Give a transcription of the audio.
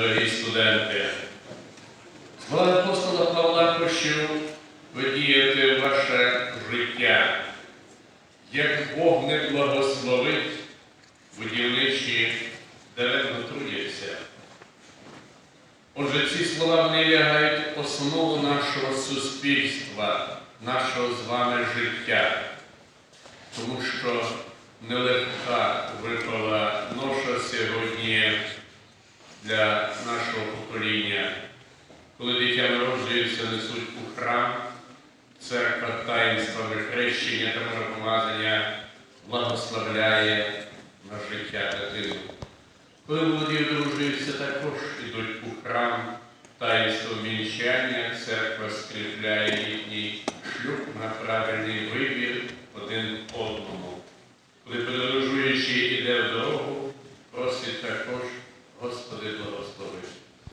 дорогі студенти. Слава апостола Павла хочу подіяти ваше життя. Як Бог не благословить, будівничі даремно трудяться. Отже, ці слова вони лягають основу нашого суспільства, нашого з вами життя, тому що нелегка випала ноша сьогодні для нашого покоління. Коли дитя народжується, несуть у храм, церква таїнства вихрещення та миропомазання благословляє на життя дитину. Коли молоді одружуються, також ідуть у храм, таїнство вінчання, церква скріпляє їхній шлюб на правильний вибір один одному. Коли подорожуючий іде в дорогу,